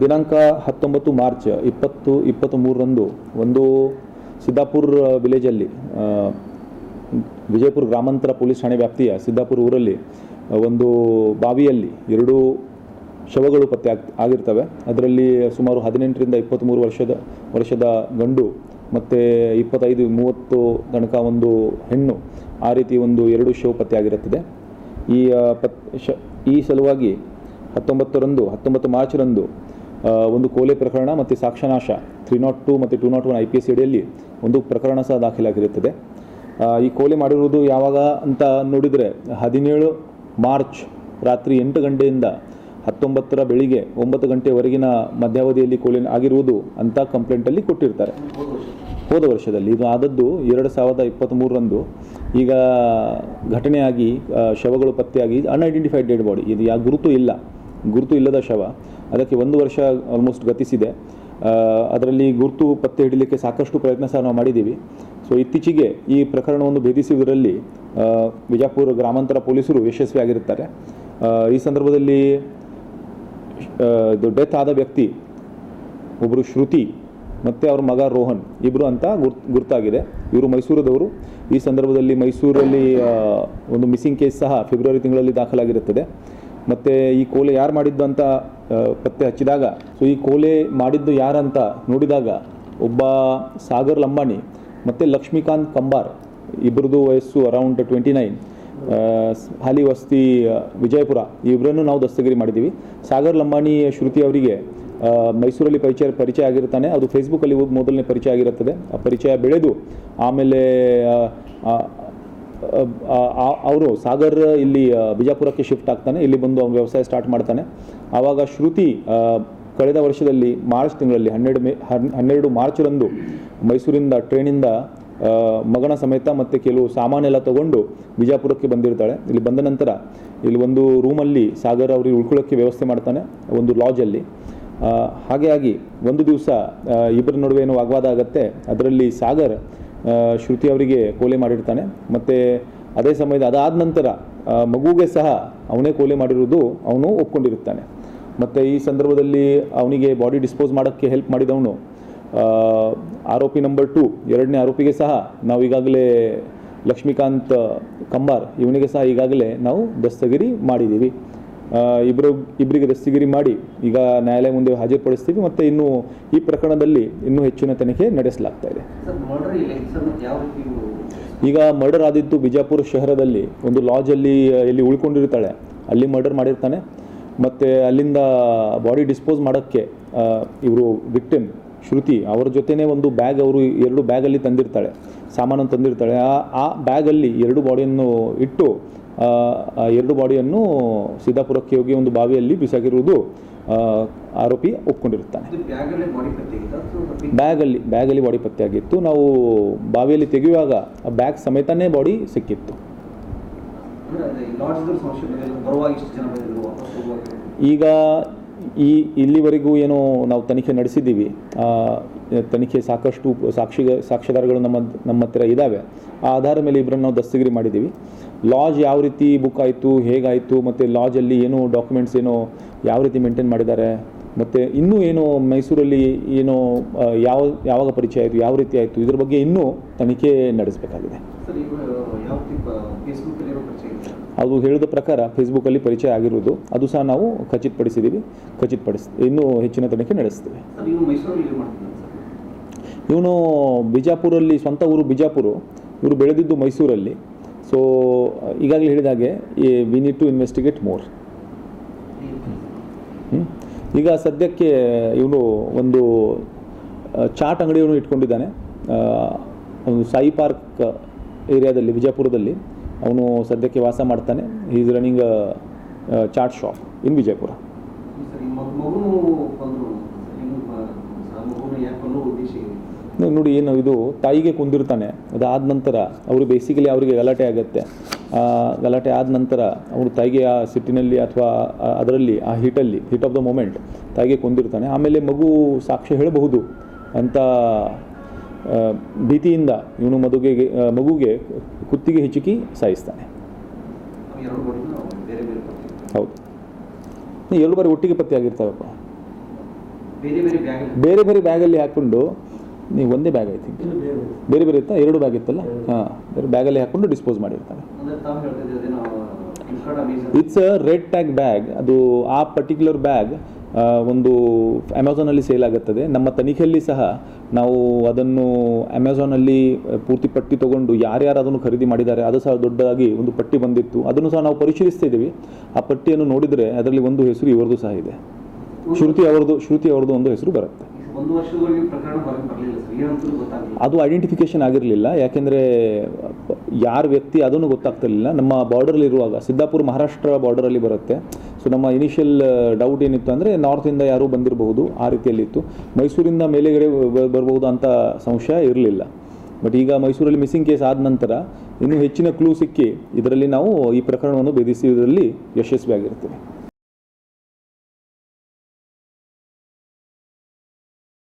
ದಿನಾಂಕ ಹತ್ತೊಂಬತ್ತು ಮಾರ್ಚ್ ಇಪ್ಪತ್ತು ಇಪ್ಪತ್ತ್ ಮೂರರಂದು ಒಂದು ಸಿದ್ದಾಪುರ್ ವಿಲೇಜಲ್ಲಿ ವಿಜಯಪುರ ಗ್ರಾಮಾಂತರ ಪೊಲೀಸ್ ಠಾಣೆ ವ್ಯಾಪ್ತಿಯ ಸಿದ್ದಾಪುರ ಊರಲ್ಲಿ ಒಂದು ಬಾವಿಯಲ್ಲಿ ಎರಡು ಶವಗಳು ಪತ್ತೆ ಆಗ್, ಆಗಿರ್ತವೆ. ಅದರಲ್ಲಿ ಸುಮಾರು ಹದಿನೆಂಟರಿಂದ ಇಪ್ಪತ್ತ್ಮೂರು ವರ್ಷದ ವರ್ಷದ ಗಂಡು ಮತ್ತು ಇಪ್ಪತ್ತೈದು, ಮೂವತ್ತು ತನಕ ಒಂದು ಹೆಣ್ಣು ಆ ರೀತಿ ಒಂದು ಎರಡು ಶವ ಪತ್ತೆ ಆಗಿರುತ್ತದೆ. ಈ ಪತ್, ಶ, ಈ ಸಲುವಾಗಿ ಹತ್ತೊಂಬತ್ತರಂದು, ಹತ್ತೊಂಬತ್ತು ಮಾರ್ಚ್ರಂದು ಒಂದು ಕೋಲೆ ಪ್ರಕರಣ ಮತ್ತು ಸಾಕ್ಷ್ಯನಾಶ ತ್ರೀ ನಾಟ್ ಟು ಮತ್ತು two not one I P S ಅಡಿಯಲ್ಲಿ ಒಂದು ಪ್ರಕರಣ ಸಹ ದಾಖಲಾಗಿರುತ್ತದೆ. ಈ ಕೋಲೆ ಮಾಡಿರುವುದು ಯಾವಾಗ ಅಂತ ನೋಡಿದರೆ ಹದಿನೇಳು ಮಾರ್ಚ್ ರಾತ್ರಿ ಎಂಟು ಗಂಟೆಯಿಂದ ಹತ್ತೊಂಬತ್ತರ ಬೆಳಿಗ್ಗೆ ಒಂಬತ್ತು ಗಂಟೆವರೆಗಿನ ಮಧ್ಯಾವಧಿಯಲ್ಲಿ ಕೋಲೆ ಆಗಿರುವುದು ಅಂತ ಕಂಪ್ಲೇಂಟಲ್ಲಿ ಕೊಟ್ಟಿರ್ತಾರೆ. ಹೋದ ವರ್ಷದಲ್ಲಿ ಇದು ಆದದ್ದು ಎರಡು ಸಾವಿರದ ಇಪ್ಪತ್ತ್ಮೂರರಂದು ಈಗ ಘಟನೆಯಾಗಿ ಶವಗಳು ಪತ್ತೆಯಾಗಿ ಅನ್ಐಡೆಂಟಿಫೈಡ್ ಡೆಡ್ ಬಾಡಿ ಇದು ಯಾವ ಗುರುತು ಇಲ್ಲ. ಗುರುತು ಇಲ್ಲದ ಶವ, ಅದಕ್ಕೆ ಒಂದು ವರ್ಷ ಆಲ್ಮೋಸ್ಟ್ ಗತಿಸಿದೆ. ಅದರಲ್ಲಿ ಗುರುತು ಪತ್ತೆ ಹಿಡಿಲಿಕ್ಕೆ ಸಾಕಷ್ಟು ಪ್ರಯತ್ನ ಸಹ ನಾವು ಮಾಡಿದ್ದೀವಿ. ಸೊ ಇತ್ತೀಚೆಗೆ ಈ ಪ್ರಕರಣವನ್ನು ಭೇದಿಸುವುದರಲ್ಲಿ ವಿಜಾಪುರ ಗ್ರಾಮಾಂತರ ಪೊಲೀಸರು ಯಶಸ್ವಿಯಾಗಿರುತ್ತಾರೆ ಈ ಸಂದರ್ಭದಲ್ಲಿ ಡೆತ್ ಆದ ವ್ಯಕ್ತಿ ಒಬ್ಬರು ಶ್ರುತಿ ಮತ್ತು ಅವ್ರ ಮಗ ರೋಹನ್ ಇಬ್ಬರು ಅಂತ ಗುರ್ತು, ಗುರ್ತಾಗಿದೆ. ಇವರು ಮೈಸೂರದವರು. ಈ ಸಂದರ್ಭದಲ್ಲಿ ಮೈಸೂರಲ್ಲಿ ಒಂದು ಮಿಸ್ಸಿಂಗ್ ಕೇಸ್ ಸಹ ಫೆಬ್ರವರಿ ತಿಂಗಳಲ್ಲಿ ದಾಖಲಾಗಿರುತ್ತದೆ. ಮತ್ತು ಈ ಕೋಲೆ ಯಾರು ಮಾಡಿದ್ದು ಅಂತ ಪತ್ತೆ ಹಚ್ಚಿದಾಗ ಸೊ ಈ ಕೋಲೆ ಮಾಡಿದ್ದು ಯಾರಂತ ನೋಡಿದಾಗ ಒಬ್ಬ ಸಾಗರ್ ಲಂಬಾಣಿ, ಮತ್ತು ಲಕ್ಷ್ಮೀಕಾಂತ್ ಕಂಬಾರ್ ಇಬ್ಬರದು ವಯಸ್ಸು ಅರೌಂಡ್ ಟ್ವೆಂಟಿ ನೈನ್ ಹಾಲಿ ವಸ್ತಿ ವಿಜಯಪುರ ಇಬ್ಬರನ್ನು ನಾವು ದಸ್ತಗಿರಿ ಮಾಡಿದ್ದೀವಿ ಸಾಗರ್ ಲಂಬಾಣಿ ಶ್ರುತಿ ಅವರಿಗೆ ಮೈಸೂರಲ್ಲಿ ಪರಿಚಯ ಪರಿಚಯ ಆಗಿರ್ತಾನೆ. ಅದು ಫೇಸ್ಬುಕ್ಕಲ್ಲಿ ಮೊದಲನೇ ಪರಿಚಯ ಆಗಿರುತ್ತದೆ. ಆ ಪರಿಚಯ ಬೆಳೆದು, ಆಮೇಲೆ ಅವರು ಸಾಗರ್ ಇಲ್ಲಿ ಬಿಜಾಪುರಕ್ಕೆ ಶಿಫ್ಟ್ ಆಗ್ತಾನೆ. ಇಲ್ಲಿ ಬಂದು ಅವನು ವ್ಯವಸಾಯ ಸ್ಟಾರ್ಟ್ ಮಾಡ್ತಾನೆ. ಆವಾಗ ಶ್ರುತಿ ಕಳೆದ ವರ್ಷದಲ್ಲಿ ಮಾರ್ಚ್ ತಿಂಗಳಲ್ಲಿ ಹನ್ನೆರಡು ಮೇ, ಹನ್- ಹನ್ನೆರಡು ಮಾರ್ಚ್ರಂದು ಮೈಸೂರಿಂದ ಟ್ರೈನಿಂದ ಮಗನ ಸಮೇತ ಮತ್ತು ಕೆಲವು ಸಾಮಾನೆಲ್ಲ ತಗೊಂಡು ಬಿಜಾಪುರಕ್ಕೆ ಬಂದಿರ್ತಾಳೆ. ಇಲ್ಲಿ ಬಂದ ನಂತರ ಇಲ್ಲಿ ಒಂದು ರೂಮಲ್ಲಿ ಸಾಗರ್ ಅವರಿಗೆ ಉಳ್ಕೊಳ್ಳೋಕ್ಕೆ ವ್ಯವಸ್ಥೆ ಮಾಡ್ತಾನೆ, ಒಂದು ಲಾಜಲ್ಲಿ ಹಾಗೆ ಆಗಿ ಒಂದು ದಿವಸ ಇಬ್ಬರ ನಡುವೆ ಏನೋ ವಾಗ್ವಾದ ಆಗುತ್ತೆ. ಅದರಲ್ಲಿ ಸಾಗರ್ ಶ್ರುತಿ ಅವರಿಗೆ ಕೋಲೆ ಮಾಡಿರ್ತಾನೆ. ಮತ್ತು ಅದೇ ಸಮಯದ ಅದಾದ ನಂತರ ಮಗುಗೆ ಸಹ ಅವನೇ ಕೋಲೆ ಮಾಡಿರೋದು ಅವನು ಒಪ್ಕೊಂಡಿರುತ್ತಾನೆ. ಮತ್ತು ಈ ಸಂದರ್ಭದಲ್ಲಿ ಅವನಿಗೆ ಬಾಡಿ ಡಿಸ್ಪೋಸ್ ಮಾಡೋಕ್ಕೆ ಹೆಲ್ಪ್ ಮಾಡಿದವನು ಆರೋಪಿ ನಂಬರ್ ಟು ಎರಡನೇ ಆರೋಪಿಗೆ ಸಹ ನಾವು ಈಗಾಗಲೇ ಲಕ್ಷ್ಮೀಕಾಂತ್ ಕಂಬಾರ್, ಇವನಿಗೆ ಸಹ ಈಗಾಗಲೇ ನಾವು ದಸ್ತಗಿರಿ ಮಾಡಿದ್ದೀವಿ. ಇಬ್ಬರು ಇಬ್ಬರಿಗೆ ದಸ್ತಗಿರಿ ಮಾಡಿ ಈಗ ನ್ಯಾಯಾಲಯ ಮುಂದೆ ಹಾಜರುಪಡಿಸ್ತೀವಿ. ಮತ್ತು ಇನ್ನು ಈ ಪ್ರಕರಣದಲ್ಲಿ ಇನ್ನೂ ಹೆಚ್ಚಿನ ತನಿಖೆ ನಡೆಸಲಾಗ್ತಾ ಇದೆ. ಇಲ್ಲ ಈಗ ಮರ್ಡರ್ ಆದಿತ್ತು ಬಿಜಾಪುರ ಶಹರದಲ್ಲಿ. ಒಂದು ಲಾಜಲ್ಲಿ ಎಲ್ಲಿ ಉಳ್ಕೊಂಡಿರ್ತಾಳೆ, ಅಲ್ಲಿ ಮರ್ಡರ್ ಮಾಡಿರ್ತಾನೆ. ಮತ್ತು ಅಲ್ಲಿಂದ ಬಾಡಿ ಡಿಸ್ಪೋಸ್ ಮಾಡೋಕ್ಕೆ ಇವರು ವಿಕ್ಟಿಮ್, ಶ್ರುತಿ, ಅವರ ಜೊತೆನೇ ಒಂದು ಬ್ಯಾಗ್ ಅವರು, ಎರಡು ಬ್ಯಾಗಲ್ಲಿ ತಂದಿರ್ತಾಳೆ, ಸಾಮಾನನ್ನು ತಂದಿರ್ತಾಳೆ. ಆ ಆ ಬ್ಯಾಗಲ್ಲಿ ಎರಡು ಬಾಡಿಯನ್ನು ಇಟ್ಟು ಎರಡು ಬಾಡಿಯನ್ನು ಸಿದ್ದಾಪುರಕ್ಕೆ ಹೋಗಿ ಒಂದು ಬಾವಿಯಲ್ಲಿ ಬಿಸಾಕಿರುವುದು ಆರೋಪಿ ಒಪ್ಕೊಂಡಿರುತ್ತಾನೆ. ಬ್ಯಾಗಲ್ಲೇ ಬ್ಯಾಗಲ್ಲಿ ಬಾಡಿ ಪತ್ತೆಯಾಗಿತ್ತು ನಾವು ಬಾವಿಯಲ್ಲಿ ತೆಗೆಯುವಾಗ ಆ ಬ್ಯಾಗ್ ಸಮೇತನೇ ಬಾಡಿ ಸಿಕ್ಕಿತ್ತು. ಈಗ ಈ ಇಲ್ಲಿವರೆಗೂ ಏನು ನಾವು ತನಿಖೆ ನಡೆಸಿದ್ದೀವಿ. ತನಿಖೆ ಸಾಕಷ್ಟು ಸಾಕ್ಷಿ ಸಾಕ್ಷಿದಾರಗಳು ನಮ್ಮ ನಮ್ಮ ಹತ್ತಿರ ಇದ್ದಾವೆ ಆ ಆಧಾರದ ಮೇಲೆ ಇಬ್ಬರನ್ನು ನಾವು ದಸ್ತಗಿರಿ ಮಾಡಿದ್ದೀವಿ. ಲಾಜ್ ಯಾವ ರೀತಿ ಬುಕ್ ಆಯಿತು ಹೇಗಾಯಿತು ಮತ್ತು ಲಾಜಲ್ಲಿ ಏನು ಡಾಕ್ಯುಮೆಂಟ್ಸ್ ಏನು ಯಾವ ರೀತಿ ಮೇಂಟೈನ್ ಮಾಡಿದ್ದಾರೆ? ಮತ್ತು ಇನ್ನೂ ಏನು ಮೈಸೂರಲ್ಲಿ ಏನು ಯಾವ ಯಾವಾಗ ಪರಿಚಯ ಆಯಿತು ಯಾವ ರೀತಿ ಆಯಿತು ಇದ್ರ ಬಗ್ಗೆ ಇನ್ನೂ ತನಿಖೆ ನಡೆಸಬೇಕಾಗಿದೆ. ಅದು ಹೇಳಿದ ಪ್ರಕಾರ ಫೇಸ್ಬುಕ್ಕಲ್ಲಿ ಪರಿಚಯ ಆಗಿರೋದು ಅದು ಸಹ ನಾವು ಖಚಿತಪಡಿಸಿದ್ದೀವಿ ಖಚಿತಪಡಿಸ್ ಇನ್ನೂ ಹೆಚ್ಚಿನ ತನಿಖೆ ನಡೆಸ್ತೀವಿ. ಇವನು ಬಿಜಾಪುರಲ್ಲಿ ಸ್ವಂತ ಊರು ಬಿಜಾಪುರ ಇವರು ಬೆಳೆದಿದ್ದು ಮೈಸೂರಲ್ಲಿ. ಸೊ ಈಗಾಗಲೇ ಹೇಳಿದಾಗೆ we need to investigate more ಈಗ ಸದ್ಯಕ್ಕೆ ಇವನು ಒಂದು ಚಾಟ್ ಅಂಗಡಿಯನ್ನು ಇಟ್ಕೊಂಡಿದ್ದಾನೆ. ಒಂದು ಸಾಯಿ ಪಾರ್ಕ್ ಏರಿಯಾದಲ್ಲಿ ವಿಜಯಪುರದಲ್ಲಿ ಅವನು ಸದ್ಯಕ್ಕೆ ವಾಸ ಮಾಡ್ತಾನೆ. Is running chat shop in Vijayapura. ನೋಡಿ ಏನು ಇದು ತಾಯಿಗೆ ಕುಂದಿರ್ತಾನೆ. ಅದಾದ ನಂತರ ಅವರು ಬೇಸಿಕಲಿ ಅವರಿಗೆ ಗಲಾಟೆ ಆಗುತ್ತೆ. ಗಲಾಟೆ ಆದ ನಂತರ ಅವರು ತಾಯಿಗೆ ಆ ಸಿಟ್ಟಿನಲ್ಲಿ ಅಥವಾ ಅದರಲ್ಲಿ ಆ ಹಿಟಲ್ಲಿ ಹಿಟ್ ಆಫ್ ದ ಮೂಮೆಂಟ್ ತಾಯಿಗೆ ಕೊಂದಿರ್ತಾನೆ. ಆಮೇಲೆ ಮಗು ಸಾಕ್ಷಿ ಹೇಳಬಹುದು ಅಂತ ಭೀತಿಯಿಂದ ಇವನು ಮದುಗೆ ಆ, ಮಗುಗೆ ಕುತ್ತಿಗೆ ಹಿಚುಕಿ ಸಾಯಿಸ್ತಾನೆ. ಹೌದು. ಎರಡು ಬಾರಿ ಒಟ್ಟಿಗೆ ಪತ್ತೆ ಆಗಿರ್ತಾವಪ್ಪ ಬೇರೆ ಬೇರೆ ಬ್ಯಾಗಲ್ಲಿ ಹಾಕ್ಕೊಂಡು ನೀವು ಒಂದೇ ಬ್ಯಾಗ್ ಐ ಥಿಂಕ್ ಬೇರೆ ಬೇರೆ ಇತ್ತಾ? ಎರಡು ಬ್ಯಾಗ್ ಇತ್ತಲ್ಲ? ಹಾಂ ಬೇರೆ ಬ್ಯಾಗಲ್ಲಿ ಹಾಕ್ಕೊಂಡು ಡಿಸ್ಪೋಸ್ ಮಾಡಿರ್ತಾರೆ. It's a red tag bag ಅದು ಆ ಪರ್ಟಿಕ್ಯುಲರ್ ಬ್ಯಾಗ್ ಒಂದು ಅಮೆಝಾನಲ್ಲಿ ಸೇಲ್ ಆಗುತ್ತದೆ. ನಮ್ಮ ತನಿಖೆಯಲ್ಲಿ ಸಹ ನಾವು ಅದನ್ನು ಅಮೆಝಾನಲ್ಲಿ ಪೂರ್ತಿ ಪಟ್ಟಿ ತಗೊಂಡು ಯಾರ್ಯಾರು ಅದನ್ನು ಖರೀದಿ ಮಾಡಿದ್ದಾರೆ ಅದು ಸಹ ದೊಡ್ಡದಾಗಿ ಒಂದು ಪಟ್ಟಿ ಬಂದಿತ್ತು. ಅದನ್ನು ಸಹ ನಾವು ಪರಿಶೀಲಿಸ್ತಾ ಇದ್ದೀವಿ. ಆ ಪಟ್ಟಿಯನ್ನು ನೋಡಿದರೆ ಅದರಲ್ಲಿ ಒಂದು ಹೆಸರು ಇವರದು ಸಹ ಇದೆ. ಶ್ರುತಿ ಅವರದು ಶ್ರುತಿ ಅವರದು ಒಂದು ಹೆಸರು ಬರುತ್ತೆ. ಅದು ಐಡೆಂಟಿಫಿಕೇಶನ್ ಆಗಿರಲಿಲ್ಲ. ಯಾಕೆಂದರೆ, ಯಾರ ವ್ಯಕ್ತಿ ಅದನ್ನು ಗೊತ್ತಾಗ್ತಿರಲಿಲ್ಲ. ನಮ್ಮ ಬಾರ್ಡರಲ್ಲಿ ಇರುವಾಗ, ಸಿದ್ದಾಪುರ ಮಹಾರಾಷ್ಟ್ರ ಬಾರ್ಡರಲ್ಲಿ ಬರುತ್ತೆ. ಸೊ ನಮ್ಮ ಇನಿಷಿಯಲ್ ಡೌಟ್ ಏನಿತ್ತು ಅಂದರೆ ನಾರ್ತಿಂದ ಯಾರೂ ಬಂದಿರಬಹುದು, ಆ ರೀತಿಯಲ್ಲಿ ಇತ್ತು ಮೈಸೂರಿಂದ ಮೇಲೆಗಡೆ ಬರಬಹುದು ಅಂತ ಸಂಶಯ ಇರಲಿಲ್ಲ. ಬಟ್ ಈಗ ಮೈಸೂರಲ್ಲಿ ಮಿಸ್ಸಿಂಗ್ ಕೇಸ್ ಆದ ನಂತರ, ಇನ್ನೂ ಹೆಚ್ಚಿನ ಕ್ಲೂ ಸಿಕ್ಕಿ, ಇದರಲ್ಲಿ ನಾವು ಈ ಪ್ರಕರಣವನ್ನು ಭೇದಿಸುವುದರಲ್ಲಿ ಯಶಸ್ವಿಯಾಗಿರ್ತೀವಿ.